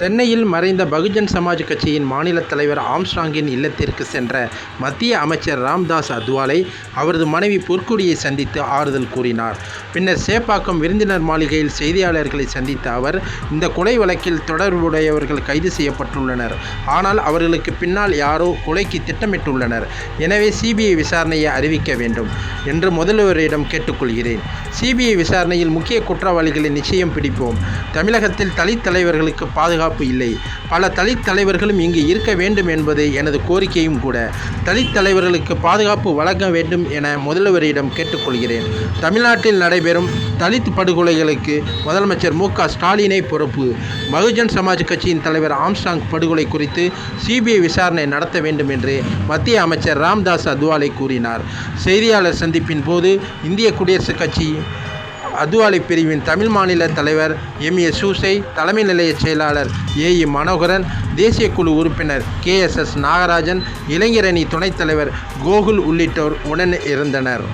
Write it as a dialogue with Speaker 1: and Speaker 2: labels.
Speaker 1: சென்னையில் மறைந்த பகுஜன் சமாஜ் கட்சியின் மாநில தலைவர் ஆம்ஸ்ட்ராங்கின் இல்லத்திற்கு சென்ற மத்திய அமைச்சர் ராம்தாஸ் அத்வாலை அவரது மனைவி பொற்கொடியை சந்தித்து ஆறுதல் கூறினார். பின்னர் சேப்பாக்கம் விருந்தினர் மாளிகையில் செய்தியாளர்களை சந்தித்த அவர் இந்த கொலை வழக்கில் தொடர்புடையவர்கள் கைது செய்யப்பட்டுள்ளனர். ஆனால் அவர்களுக்கு பின்னால் யாரோ கொலைக்கு திட்டமிட்டுள்ளனர். எனவே சிபிஐ விசாரணையை அறிவிக்க வேண்டும் என்று முதல்வரிடம் கேட்டுக்கொள்கிறேன். சிபிஐ விசாரணையில் முக்கிய குற்றவாளிகளை நிச்சயம் பிடிப்போம். தமிழகத்தில் தலித் தலைவர்களுக்கு பாதுகாப்பு இல்லை. பல தலித் தலைவர்களும் இங்கு இருக்க வேண்டும் என்பது எனது கோரிக்கையும் கூட. தலித் தலைவர்களுக்கு பாதுகாப்பு வழங்க வேண்டும் என முதல்வரிடம் கேட்டுக்கொள்கிறேன். தமிழ்நாட்டில் நடைபெறும் தலித் படுகொலைகளுக்கு முதலமைச்சர் மு க ஸ்டாலினை பொறுப்பு. பகுஜன் சமாஜ் கட்சியின் தலைவர் ஆம்ஸ்டாங் படுகொலை குறித்து சிபிஐ விசாரணை நடத்த வேண்டும் என்று மத்திய அமைச்சர் ராம்தாஸ் அத்வாலே கூறினார். செய்தியாளர் சந்திப்பின் போது இந்திய குடியரசுக் கட்சி அதுவாலை பிரிவின் தமிழ் மாநில தலைவர் எம். ஏ. சூசை தலைமை நிலைய செயலாளர் ஏ. இ. மனோகரன் தேசிய குழு உறுப்பினர் கே. எஸ். எஸ். நாகராஜன் இளைஞரணி துணைத் தலைவர் கோகுல் உள்ளிட்டோர் உடன் இருந்தனர்.